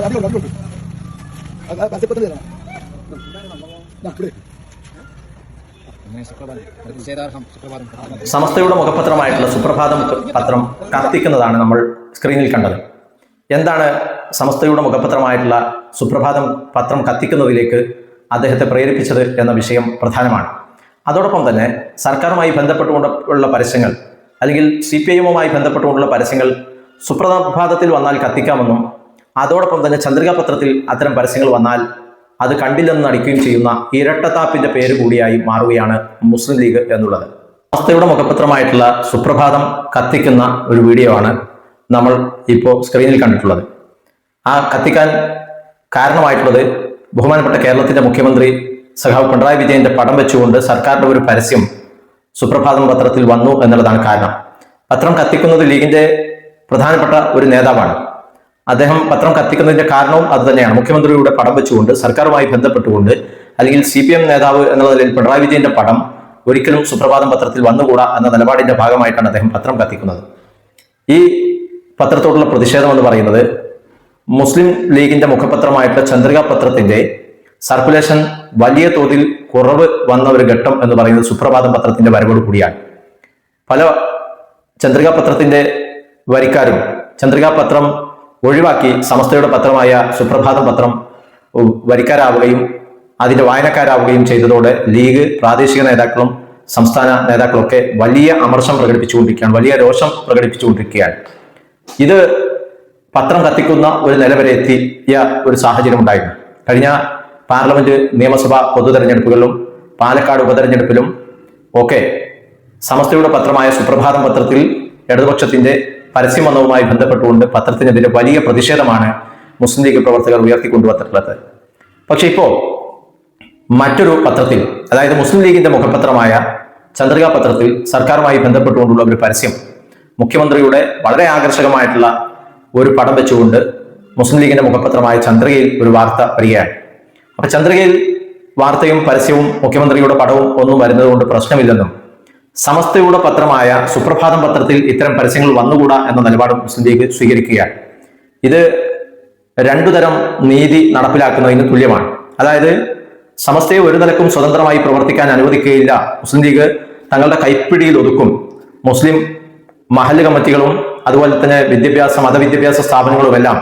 അധികം അധികം പച്ചപ്പത്തിന് ഇവിടെ. സമസ്തയുടെ മുഖപത്രമായിട്ടുള്ള സുപ്രഭാതം പത്രം കത്തിക്കുന്നതാണ് നമ്മൾ സ്ക്രീനിൽ കണ്ടത്. എന്താണ് സമസ്തയുടെ മുഖപത്രമായിട്ടുള്ള സുപ്രഭാതം പത്രം കത്തിക്കുന്നതിലേക്ക് അദ്ദേഹത്തെ പ്രേരിപ്പിച്ചത് എന്ന വിഷയം പ്രധാനമാണ്. അതോടൊപ്പം തന്നെ സർക്കാരുമായി ബന്ധപ്പെട്ടുകൊണ്ടുള്ള പരസ്യങ്ങൾ അല്ലെങ്കിൽ സി പി ഐ എമ്മുമായി ബന്ധപ്പെട്ടുകൊണ്ടുള്ള പരസ്യങ്ങൾ സുപ്രഭാതത്തിൽ വന്നാൽ കത്തിക്കാമെന്നും അതോടൊപ്പം തന്നെ ചന്ദ്രികാ പത്രത്തിൽ അത്തരം പരസ്യങ്ങൾ വന്നാൽ അത് കണ്ടില്ലെന്ന് നടിക്കുകയും ചെയ്യുന്ന ഇരട്ടത്താപ്പിന്റെ പേര് കൂടിയായി മാറുകയാണ് മുസ്ലിം ലീഗ് എന്നുള്ളത്. അവസ്ഥയുടെ മുഖപത്രമായിട്ടുള്ള സുപ്രഭാതം കത്തിക്കുന്ന ഒരു വീഡിയോ ആണ് നമ്മൾ ഇപ്പോൾ സ്ക്രീനിൽ കണ്ടിട്ടുള്ളത്. ആ കത്തിക്കാൻ കാരണമായിട്ടുള്ളത് ബഹുമാനപ്പെട്ട കേരളത്തിന്റെ മുഖ്യമന്ത്രി സഖാവ് പിണറായി വിജയന്റെ പടം വെച്ചുകൊണ്ട് സർക്കാരിന്റെ ഒരു പരസ്യം സുപ്രഭാതം പത്രത്തിൽ വന്നു എന്നുള്ളതാണ് കാരണം. പത്രം കത്തിക്കുന്നത് ലീഗിന്റെ പ്രധാനപ്പെട്ട ഒരു നേതാവാണ്. അദ്ദേഹം പത്രം കത്തിക്കുന്നതിന്റെ കാരണവും അത് തന്നെയാണ്. മുഖ്യമന്ത്രിയുടെ പടം വെച്ചുകൊണ്ട് സർക്കാരുമായി ബന്ധപ്പെട്ടുകൊണ്ട് അല്ലെങ്കിൽ സി പി എം നേതാവ് എന്നുള്ള നിലയിൽ പിണറായി വിജയന്റെ പടം ഒരിക്കലും സുപ്രഭാതം പത്രത്തിൽ വന്നുകൂടാ എന്ന നിലപാടിന്റെ ഭാഗമായിട്ടാണ് അദ്ദേഹം പത്രം കത്തിക്കുന്നത്. ഈ പത്രത്തോടുള്ള പ്രതിഷേധം എന്ന് പറയുന്നത് മുസ്ലിം ലീഗിന്റെ മുഖപത്രമായിട്ടുള്ള ചന്ദ്രിക പത്രത്തിന്റെ സർക്കുലേഷൻ വലിയ തോതിൽ കുറവ് വന്ന ഒരു ഘട്ടം എന്ന് പറയുന്നത് സുപ്രഭാതം പത്രത്തിന്റെ വരവോട് കൂടിയാണ്. പല ചന്ദ്രിക പത്രത്തിന്റെ വരിക്കാരും ചന്ദ്രിക പത്രം ഒഴിവാക്കി സമസ്തയുടെ പത്രമായ സുപ്രഭാതം പത്രം വരിക്കാരാവുകയും അതിന്റെ വായനക്കാരാവുകയും ചെയ്തതോടെ ലീഗ് പ്രാദേശിക നേതാക്കളും സംസ്ഥാന നേതാക്കളൊക്കെ വലിയ അമർഷം പ്രകടിപ്പിച്ചുകൊണ്ടിരിക്കുകയാണ് വലിയ രോഷം പ്രകടിപ്പിച്ചുകൊണ്ടിരിക്കുകയാണ്. ഇത് പത്രം കത്തിക്കുന്ന ഒരു നില വരെ എത്തിയ ഒരു സാഹചര്യം ഉണ്ടായിരുന്നു. കഴിഞ്ഞ പാർലമെന്റ് നിയമസഭാ പൊതു തെരഞ്ഞെടുപ്പുകളിലും പാലക്കാട് ഉപതെരഞ്ഞെടുപ്പിലും ഒക്കെ സമസ്തയുടെ പത്രമായ സുപ്രഭാതം പത്രത്തിൽ ഇടതുപക്ഷത്തിന്റെ പരസ്യം വന്നതുമായി ബന്ധപ്പെട്ടുകൊണ്ട് പത്രത്തിനെതിരെ വലിയ പ്രതിഷേധമാണ് മുസ്ലിം ലീഗ് പ്രവർത്തകർ ഉയർത്തിക്കൊണ്ടുവന്നിട്ടുള്ളത്. പക്ഷെ ഇപ്പോൾ മറ്റൊരു പത്രത്തിൽ അതായത് മുസ്ലിം ലീഗിന്റെ മുഖപത്രമായ ചന്ദ്രിക പത്രത്തിൽ സർക്കാരുമായി ബന്ധപ്പെട്ടുകൊണ്ടുള്ള ഒരു പരസ്യം മുഖ്യമന്ത്രിയുടെ വളരെ ആകർഷകമായിട്ടുള്ള ഒരു പടം വെച്ചുകൊണ്ട് മുസ്ലിം ലീഗിന്റെ മുഖപത്രമായ ചന്ദ്രികയിൽ ഒരു വാർത്ത വരികയാണ്. അപ്പൊ ചന്ദ്രികയിൽ വാർത്തയും പരസ്യവും മുഖ്യമന്ത്രിയുടെ പടവും ഒന്നും വരുന്നത് കൊണ്ട് പ്രശ്നമില്ലെന്നും സമസ്തയുടെ പത്രമായ സുപ്രഭാതം പത്രത്തിൽ ഇത്തരം പരസ്യങ്ങൾ വന്നുകൂടാ എന്ന നിലപാട് മുസ്ലിം ലീഗ് സ്വീകരിക്കുകയാണ്. ഇത് രണ്ടു തരം നീതി നടപ്പിലാക്കുന്നതിന് തുല്യമാണ്. അതായത് സമസ്തയെ ഒരു നിലക്കും സ്വതന്ത്രമായി പ്രവർത്തിക്കാൻ അനുവദിക്കുകയില്ല. മുസ്ലിം ലീഗ് തങ്ങളുടെ കൈപ്പിടിയിൽ ഒതുക്കും. മുസ്ലിം മഹൽ കമ്മിറ്റികളും അതുപോലെ തന്നെ വിദ്യാഭ്യാസ മതവിദ്യാഭ്യാസ സ്ഥാപനങ്ങളുമെല്ലാം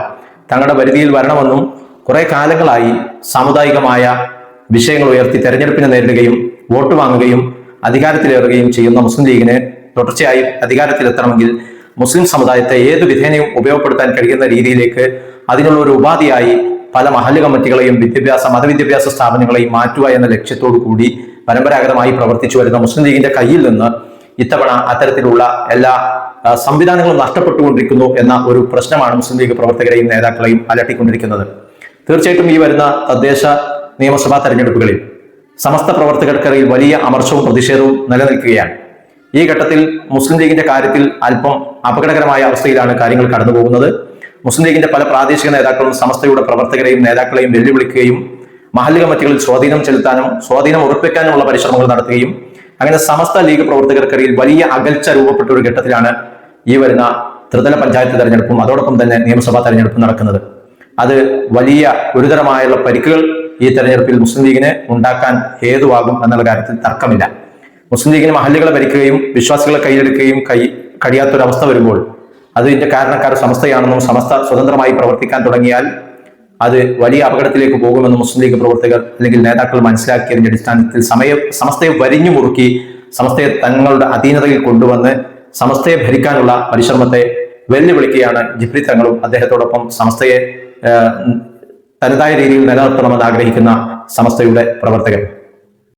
തങ്ങളുടെ പരിധിയിൽ വരണമെന്നും കുറെ കാലങ്ങളായി സാമുദായികമായ വിഷയങ്ങൾ ഉയർത്തി തെരഞ്ഞെടുപ്പിനെ നേരിടുകയും വോട്ട് വാങ്ങുകയും അധികാരത്തിലേറുകയും ചെയ്യുന്ന മുസ്ലിം ലീഗിന് തുടർച്ചയായി അധികാരത്തിലെത്തണമെങ്കിൽ മുസ്ലിം സമുദായത്തെ ഏത് വിധേനയും ഉപയോഗപ്പെടുത്താൻ കഴിയുന്ന രീതിയിലേക്ക് അതിനുള്ള ഒരു ഉപാധിയായി പല മഹല്ല് കമ്മിറ്റികളെയും വിദ്യാഭ്യാസ മതവിദ്യാഭ്യാസ സ്ഥാപനങ്ങളെയും മാറ്റുക എന്ന ലക്ഷ്യത്തോടു കൂടി പരമ്പരാഗതമായി പ്രവർത്തിച്ചു വരുന്ന മുസ്ലിം ലീഗിന്റെ കയ്യിൽ നിന്ന് ഇത്തവണ അത്തരത്തിലുള്ള എല്ലാ സംവിധാനങ്ങളും നഷ്ടപ്പെട്ടുകൊണ്ടിരിക്കുന്നു എന്ന ഒരു പ്രശ്നമാണ് മുസ്ലിം ലീഗ് പ്രവർത്തകരെയും നേതാക്കളെയും അലട്ടിക്കൊണ്ടിരിക്കുന്നത്. തീർച്ചയായിട്ടും ഈ വരുന്ന തദ്ദേശ നിയമസഭാ തെരഞ്ഞെടുപ്പുകളിൽ സമസ്ത പ്രവർത്തകർക്കിടയിൽ വലിയ അമർഷവും പ്രതിഷേധവും നിലനിൽക്കുകയാണ്. ഈ ഘട്ടത്തിൽ മുസ്ലിം ലീഗിന്റെ കാര്യത്തിൽ അല്പം അപകടകരമായ അവസ്ഥയിലാണ് കാര്യങ്ങൾ കടന്നുപോകുന്നത്. മുസ്ലിം ലീഗിന്റെ പല പ്രാദേശിക നേതാക്കളും സമസ്തയുടെ പ്രവർത്തകരെയും നേതാക്കളെയും വെല്ലുവിളിക്കുകയും മഹല്ല് കമ്മിറ്റികളിൽ സ്വാധീനം ചെലുത്താനും സ്വാധീനം ഉറപ്പിക്കാനുമുള്ള പരിശ്രമങ്ങൾ നടത്തുകയും അങ്ങനെ സമസ്ത ലീഗ് പ്രവർത്തകർക്കിടയിൽ വലിയ അകൽച്ച രൂപപ്പെട്ട ഒരു ഘട്ടത്തിലാണ് ഈ വരുന്ന ത്രിതല പഞ്ചായത്ത് തെരഞ്ഞെടുപ്പും അതോടൊപ്പം തന്നെ നിയമസഭാ തെരഞ്ഞെടുപ്പും നടക്കുന്നത്. അത് വലിയ ഗുരുതരമായുള്ള പരിക്കുകൾ ഈ തെരഞ്ഞെടുപ്പിൽ മുസ്ലിം ലീഗിന് ഉണ്ടാക്കാൻ ഹേതുവാകും എന്നുള്ള കാര്യത്തിൽ തർക്കമില്ല. മുസ്ലിം ലീഗിന് മഹല്ലുകളെ ഭരിക്കുകയും വിശ്വാസികളെ കയ്യിലെടുക്കുകയും കൈ കഴിയാത്തൊരവസ്ഥ വരുമ്പോൾ അതിന്റെ കാരണക്കാർ സമസ്തയാണെന്നും സമസ്ത സ്വതന്ത്രമായി പ്രവർത്തിക്കാൻ തുടങ്ങിയാൽ അത് വലിയ അപകടത്തിലേക്ക് പോകുമെന്ന് മുസ്ലിം ലീഗ് പ്രവർത്തകർ അല്ലെങ്കിൽ നേതാക്കൾ മനസ്സിലാക്കിയതിന്റെ അടിസ്ഥാനത്തിൽ സമയ സമസ്തയെ വരിഞ്ഞു മുറുക്കി സമസ്തയെ തങ്ങളുടെ അധീനതയിൽ കൊണ്ടുവന്ന് സമസ്തയെ ഭരിക്കാനുള്ള പരിശ്രമത്തെ വെല്ലുവിളിക്കുകയാണ് ജിബ്രി തങ്ങളും അദ്ദേഹത്തോടൊപ്പം സമസ്തയെ തനതായ രീതിയിൽ നിലനിർത്തണമെന്ന് ആഗ്രഹിക്കുന്ന സമസ്തയുടെ പ്രവർത്തകർ